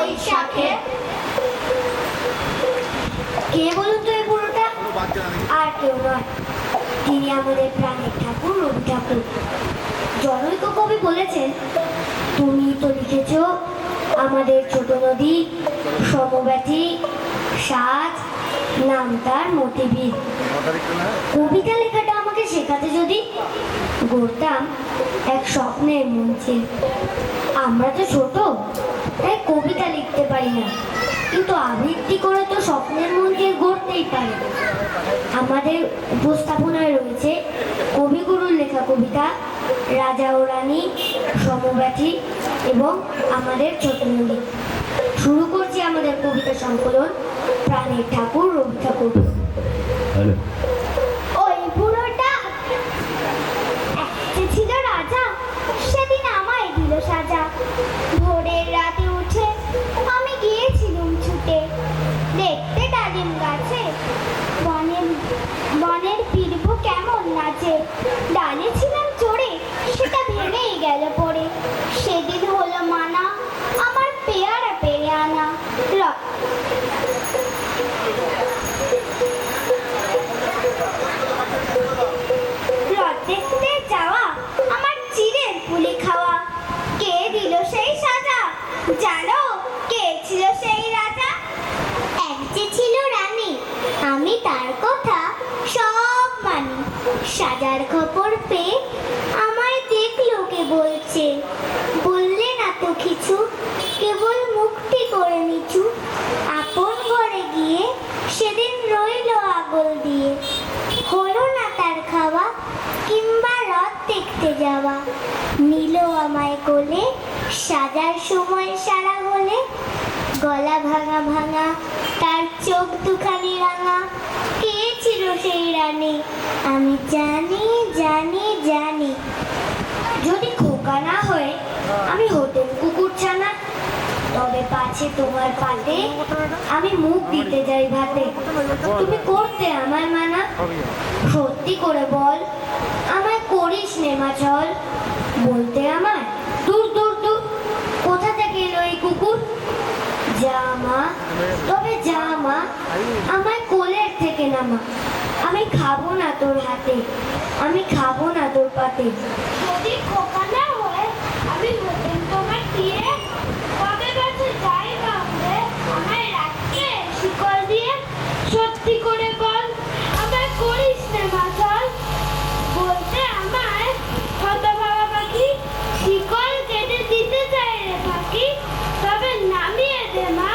বৈশাখে। কে বলুন তো এই পুরোটা? আর কেউ নয়। তিনি আমাদের প্রাণের ঠাকুর, রবি ঠাকুর। জনৈক কবি বলেছেন, তুমি তো লিখেছ আমাদের ছোট নদী সমব্যাথী সাজ, নাম তার মতিবিদ কবিতা লেখাটা আমাকে শেখাতে যদি গড়তাম এক স্বপ্নের মঞ্চে। আমরা তো ছোট। তাই কবিতা লিখতে পারি না। কিন্তু আবৃত্তি করে তো স্বপ্নের মঞ্চে গড়তেই পারি। আমাদের উপস্থাপনায় রয়েছে কবিগুরুর লেখা কবিতা, রাজা ও রানী, সমব্যথী এবং আমাদের ছোট শুরু করছি আমাদের কবিতা সংকলন, প্রাণের ঠাকুর রবি ঠাকুর। হ্যালো। নাচে ডালে ছিলাম চড়ে, সেটা ভেঙেই গেল পরে সেদিন হলো মানা, আমার পেয়ারা পেরে আনা। সাজার খবর পেয়ে আমায় দেখল কে বলছে। বললে না তো কিছু, কেবল মুক্তি করে নিচু। আপন ঘরে গিয়ে সেদিন রইল আগল দিয়ে। হলো না তার খাওয়া, কিংবা রথ দেখতে যাওয়া। নিল আমায় কোলে, সাজার সময় সারা হলে। গলা ভাঙা ভাঙা, তার চোখ দুখানি রানী আমি জানি জানি জানি। যদি খোকা না হয়ে, আমি হতেন কুকুর ছানা। তবে পাছে তোমার পাতে আমি মুখ দিতে যাই ভাতে। তুমি করতে আমায় মানা। সত্যি করে বল, আমায় করিস নেমা চল বলতে আমার দূর দূর দূর, কোথা থেকে এলো এই কুকুর? জামা তবে জামা আমায় কোলের থেকে নামা। খাব না তোর হাতে। আমি খাব না তোর পাতে। যদি খোকা না হয়, আমি হতেন তোমার তীরে কবে কাছে যাই ভাবলে আমায় রাখতে শিকল দিয়ে সত্যি করে বল আমায় করিস না মাথাল বলতে আমায় হতভাগা পাখি শিকল কেটে দিতে চাই রে পাখি তবে নামিয়ে দে মা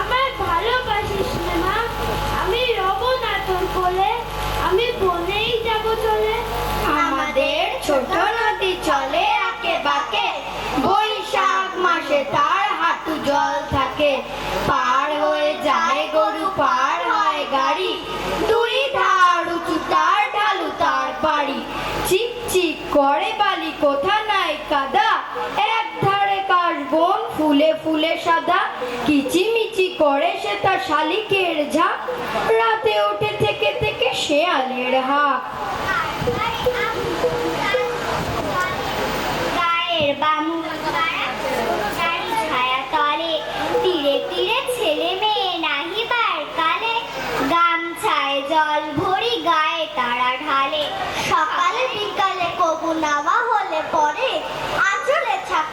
আমায় ভালোবাসিস না মা আমি রব না তোর কোলে আমি বনেই যাব চলে আমাদের ছোট নদী চলে আঁকে বাঁকে বৈশাখ মাসে তার হাঁটু জল থাকে পার হয়ে যায় গরু পার হয় গাড়ি দুই ধার উঁচু তার ঢালু তার বাড়ি চিক চিক করে বালি কোথা নাই কাদা? এক ধারে কাশ বন, ফুলে ফুলে সাদা। কিচিমিচি করে সে তার শালিকের ঝাঁক। রাতে ওঠে থেকে থেকে শেয়ালের হাঁক।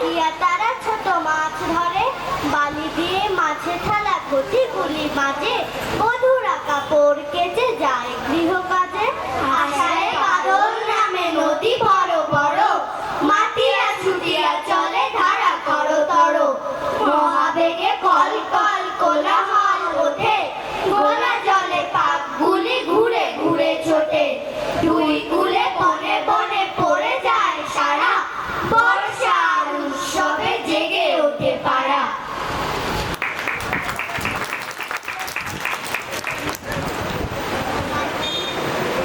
আঁচলে তারা ছোট মাছ ধরে। বালি দিয়ে মাছে থালা ঘটি গুলি মাঝে মধুরা কাপড় কেচে যায় গৃহ